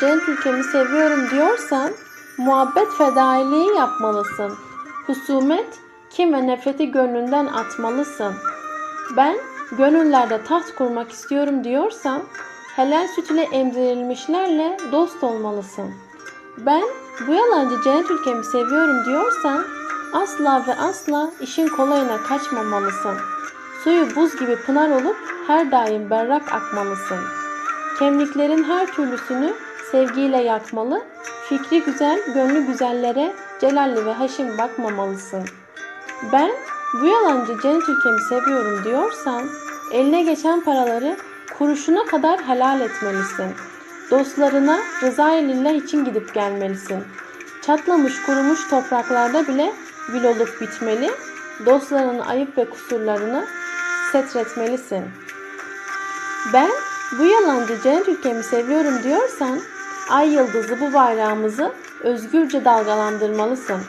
cennet ülkemi seviyorum diyorsan muhabbet fedailiği yapmalısın. Husumet, kim ve nefreti gönlünden atmalısın. Ben gönüllerde taht kurmak istiyorum diyorsan helal süt ile emzirilmişlerle dost olmalısın. Ben bu yalancı cennet ülkemi seviyorum diyorsan asla ve asla işin kolayına kaçmamalısın. Suyu buz gibi pınar olup her daim berrak akmalısın. Kemiklerin her türlüsünü sevgiyle yakmalı, fikri güzel, gönlü güzellere celalli ve haşin bakmamalısın. Ben bu yalancı cennet ülkemi seviyorum diyorsan eline geçen paraları kuruşuna kadar helal etmelisin. Dostlarına rıza-i lillah için gidip gelmelisin. Çatlamış kurumuş topraklarda bile gül olup bitmeli, dostlarının ayıp ve kusurlarını setretmelisin. Ben bu yalancı cennet ülkemi seviyorum diyorsan ay yıldızı bu bayrağımızı özgürce dalgalandırmalısın.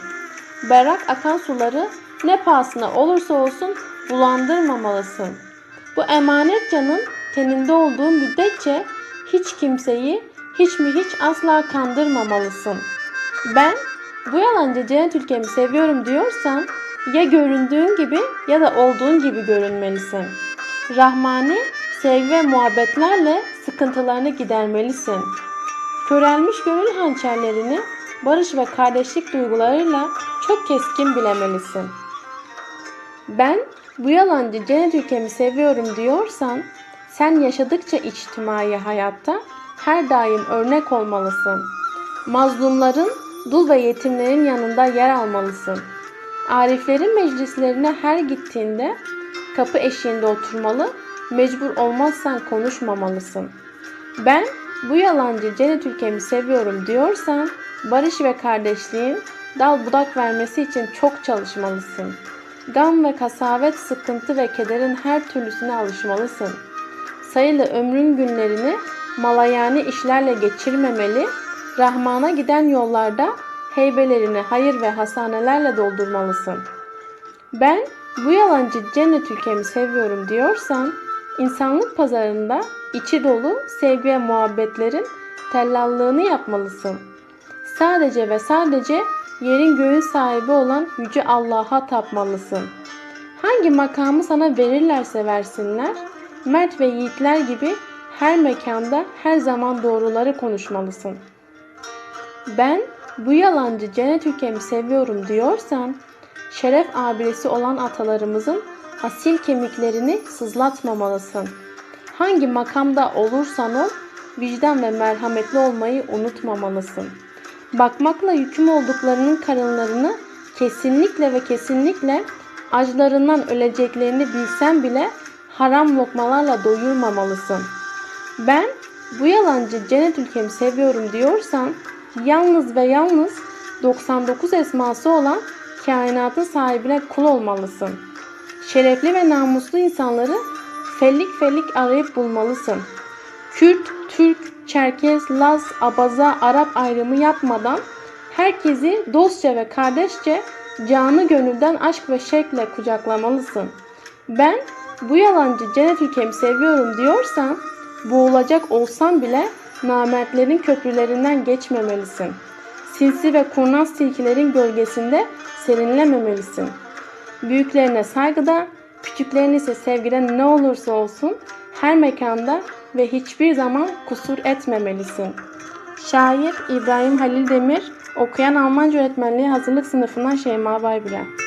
Berrak akan suları ne pahasına olursa olsun bulandırmamalısın. Bu emanet canın teninde olduğu müddetçe hiç kimseyi hiç mi hiç asla kandırmamalısın. Ben bu yalancı cennet ülkemi seviyorum diyorsan ya göründüğün gibi ya da olduğun gibi görünmelisin. Rahmani sevgi ve muhabbetlerle sıkıntılarını gidermelisin. Körelmiş gönül hançerlerini barış ve kardeşlik duygularıyla çok keskin bilemelisin. Ben bu yalancı cennet ülkemi seviyorum diyorsan sen yaşadıkça içtimai hayatta her daim örnek olmalısın. Mazlumların, dul ve yetimlerin yanında yer almalısın. Ariflerin meclislerine her gittiğinde kapı eşiğinde oturmalı, mecbur olmazsan konuşmamalısın. Ben bu yalancı cennet ülkemi seviyorum diyorsan barış ve kardeşliğin dal budak vermesi için çok çalışmalısın. Gam ve kasavet, sıkıntı ve kederin her türlüsüne alışmalısın. Sayılı ömrün günlerini malayani işlerle geçirmemeli, Rahman'a giden yollarda heybelerini hayır ve hasanelerle doldurmalısın. Ben bu yalancı cennet ülkemi seviyorum diyorsan, insanlık pazarında içi dolu sevgi ve muhabbetlerin tellallığını yapmalısın. Sadece ve sadece yerin göğün sahibi olan Yüce Allah'a tapmalısın. Hangi makamı sana verirlerse versinler, mert ve yiğitler gibi her mekanda her zaman doğruları konuşmalısın. Ben bu yalancı cennet ülkemi seviyorum diyorsan, şeref abidesi olan atalarımızın asil kemiklerini sızlatmamalısın. Hangi makamda olursan ol, vicdan ve merhametli olmayı unutmamalısın. Bakmakla yüküm olduklarının karınlarını kesinlikle ve kesinlikle acılarından öleceklerini bilsen bile haram lokmalarla doyurmamalısın. Ben bu yalancı cennet ülkemi seviyorum diyorsan yalnız ve yalnız 99 esması olan kainatın sahibine kul olmalısın. Şerefli ve namuslu insanları fellik fellik arayıp bulmalısın. Kürt, Türk, Çerkez, Laz, Abaza, Arap ayrımı yapmadan herkesi dostça ve kardeşçe canı gönülden aşk ve şevkle kucaklamalısın. Ben bu yalancı cennet ülkemi seviyorum diyorsan boğulacak olsan bile namertlerin köprülerinden geçmemelisin. Sinsi ve kurnaz tilkilerin gölgesinde serinlememelisin. Büyüklerine saygıda, küçüklerine ise sevgide ne olursa olsun her mekanda ve hiçbir zaman kusur etmemelisin. Şair İbrahim Halil Demir, okuyan Almanca öğretmenliği hazırlık sınıfından Şeyma Baybüren.